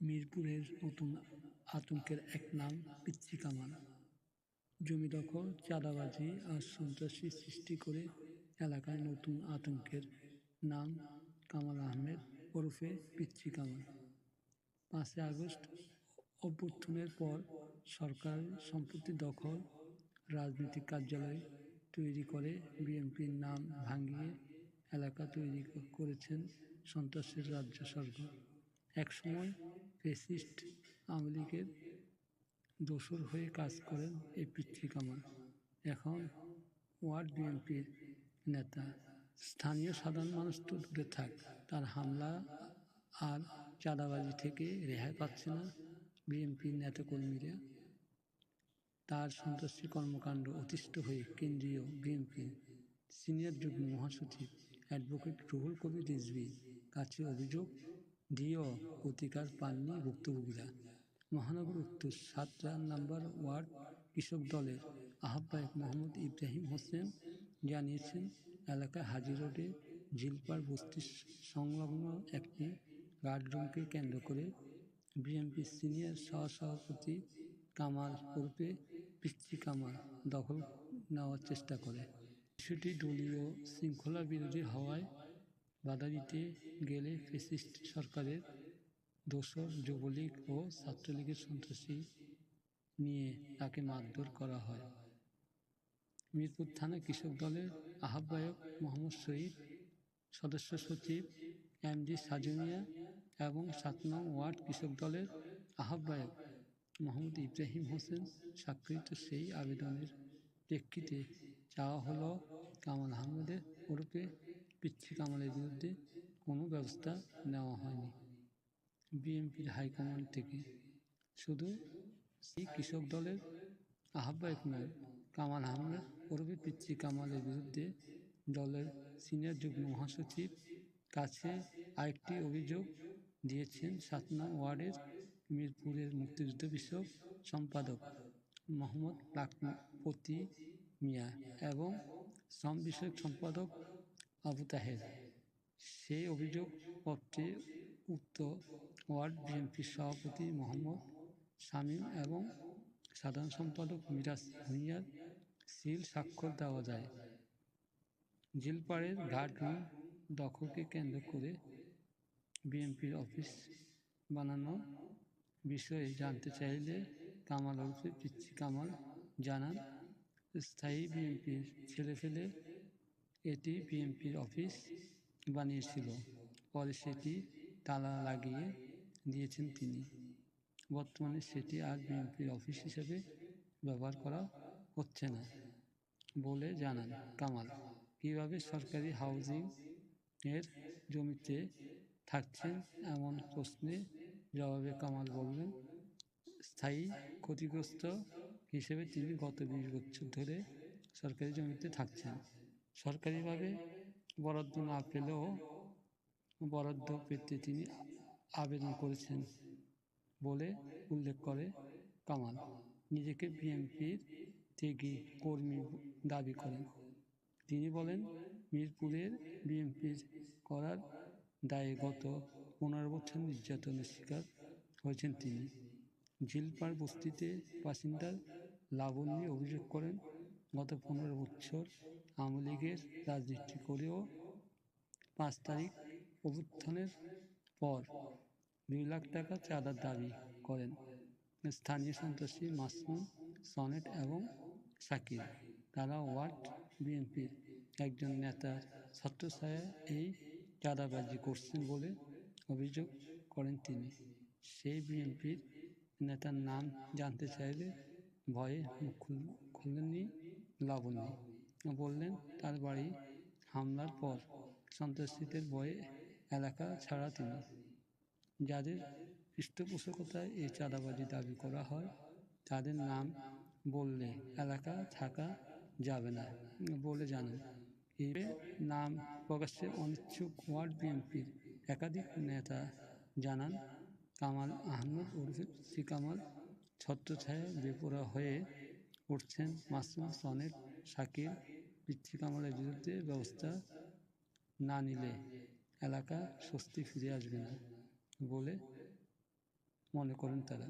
মিরপুরের নতুন আতঙ্কের এক নাম পিচ্চি কামাল জমি দখল, চাঁদাবাজি আর সন্ত্রাসী সৃষ্টি করে এলাকায় নতুন আতঙ্কের নাম কামাল আহমেদ ওরফে পিচ্চি কামাল পাঁচই আগস্ট অভ্যুত্থানের পর সরকার সম্পত্তি দখল, রাজনৈতিক কার্যালয় তৈরি করে বিএনপির নাম ভাঙিয়ে এলাকা তৈরি করেছেন সন্ত্রাসের রাজ্য সরকার। একসময় ফেসিস্ট আওয়ামী লীগের দোসর হয়ে কাজ করেন এই পিচ্ছি কামাল এখন ওয়ার্ড বিএনপির নেতা। স্থানীয় সাধারণ মানুষ তো দূরে থাক, তার হামলা আর চাঁদাবাজি থেকে রেহাই পাচ্ছে না বিএনপির নেতাকর্মীরা। তার সন্ত্রাসী কর্মকাণ্ড অতিষ্ঠ হয়ে কেন্দ্রীয় বিএনপির সিনিয়র যুগ্ম মহাসচিব অ্যাডভোকেট রুহুল কবির রিজভির কাছে অভিযোগ দিয়েও প্রতিকার পাননি ভুক্তভোগীরা মহানগর উত্তর সাতটা নাম্বার ওয়ার্ড কৃষক দলের আহ্বায়ক মোহাম্মদ ইব্রাহিম হোসেন জানিয়েছেন এলাকায় হাজি রোডে জিলপার বস্তি সংলগ্ন একটি গার্ডরুমকে কেন্দ্র করে বিএনপির সিনিয়র সহসভাপতি কামাল ওরফে পিচ্চি কামাল দখল নেওয়ার চেষ্টা করে। বিষয়টি দলীয় শৃঙ্খলা বিরোধী হওয়ায় বাধা দিতে গেলে ফেসিস্ট সরকারের দোসর যুবলীগ ও ছাত্রলীগের সন্ত্রাসী নিয়ে তাকে মারধর করা হয়। মিরপুর থানা কৃষক দলের আহ্বায়ক মোহাম্মদ শহীদ, সদস্য সচিব এমডি সাজমিয়া এবং সাত নং ওয়ার্ড কৃষক দলের আহ্বায়ক মোহাম্মদ ইব্রাহিম হোসেন স্বাক্ষরিত সেই আবেদনের প্রেক্ষিতে চাওয়া হলো কামাল আহমেদের ওরফে পিচ্ছি কামালের বিরুদ্ধে কোনো ব্যবস্থা নেওয়া হয়নি। বিএনপির হাইকমান্ড থেকে শুধু সেই কৃষক দলের আহ্বায়ক নয়, কামাল আহমেদ ওরফে পিচ্ছি কামালের বিরুদ্ধে দলের সিনিয়র যুগ্ম মহাসচিব কাছে আরেকটি অভিযোগ দিয়েছেন সাতনা ওয়ার্ডের মিরপুরের মুক্তিযুদ্ধ বিষয়ক সম্পাদক মোহাম্মদ লাখপতি মিয়া এবং শ্রম বিষয়ক সম্পাদক আবু তাহের সেই অভিযোগ পত্রে উক্ত ওয়ার্ড বিএনপির সভাপতি মোহাম্মদ শামীম এবং সাধারণ সম্পাদক মিরাজ ভুঁইয়ার সিল স্বাক্ষর দেওয়া যায়। জিলপাড়ের ঘাট রুম দখলকে কেন্দ্র করে বিএনপির অফিস বানানো বিষয়ে জানতে চাইলে কামাল ওরফে পিচ্ছি কামাল জানান, স্থায়ী বিএনপির ছেলে ফেলে এটি বিএনপির অফিস বানিয়েছিল। পরে সেটি তালা লাগিয়ে দিয়েছেন তিনি। বর্তমানে সেটি আর বিএনপির অফিস হিসেবে ব্যবহার করা হচ্ছে না বলে জানান কামাল। কীভাবে সরকারি হাউজিং এর জমিতে থাকছেন এমন প্রশ্নে জবাবে কামাল বললেন, স্থায়ী ক্ষতিগ্রস্ত হিসেবে তিনি গত বিশ বছর ধরে সরকারি জমিতে থাকছেন। সরকারিভাবে বরাদ্দ না পেলেও বরাদ্দ পেতে তিনি আবেদন করেছেন বলে উল্লেখ করে কামাল। নিজেকে বিএনপির ত্যাগী কর্মী দাবি করেন। তিনি বলেন, মিরপুরের বিএনপির করার দায়ে গত পনেরো বছর নির্যাতনের শিকার হয়েছেন তিনি। ঝিলপাড় বস্তিতে বাসিন্দার লাবণ্যে অভিযোগ করেন, গত পনেরো বছর আওয়ামী লীগের রাজনীতি করেও পাঁচ তারিখ অভ্যুত্থানের পর দুই লাখ টাকা চাঁদার দাবি করেন স্থানীয় সন্ত্রাসী মাসুম সনেট এবং সাকির তারা ওয়ার্ড বিএনপির একজন নেতার ছত্রছায়া এই চাঁদাবাজি করছেন বলে অভিযোগ করেন তিনি। সেই বিএনপির নেতার নাম জানতে চাইলে ভয়ে মুখ খুললেননি লাবণী বললেন, তার বাড়ি হামলার পর সন্ত্রাসীদের ভয়ে এলাকা ছাড়া তিনি। যাদের পৃষ্ঠপোষকতায় এই চাঁদাবাজি দাবি করা হয়, তাদের নাম বললে এলাকা থাকা যাবে না বলে জানান। এই নাম প্রকাশ্যে অনিচ্ছুক ওয়ার্ড বিএনপির একাধিক নেতা জানান। কামাল আহমদ ওরফে সি কামাল ছত্রছায়া বেপরা হয়ে উঠছেন মাসুম সনেট শাকির পিচ্ছি কামালের বিরুদ্ধে ব্যবস্থা না নিলে এলাকা স্বস্তি ফিরে আসবে না বলে মনে করেন তারা।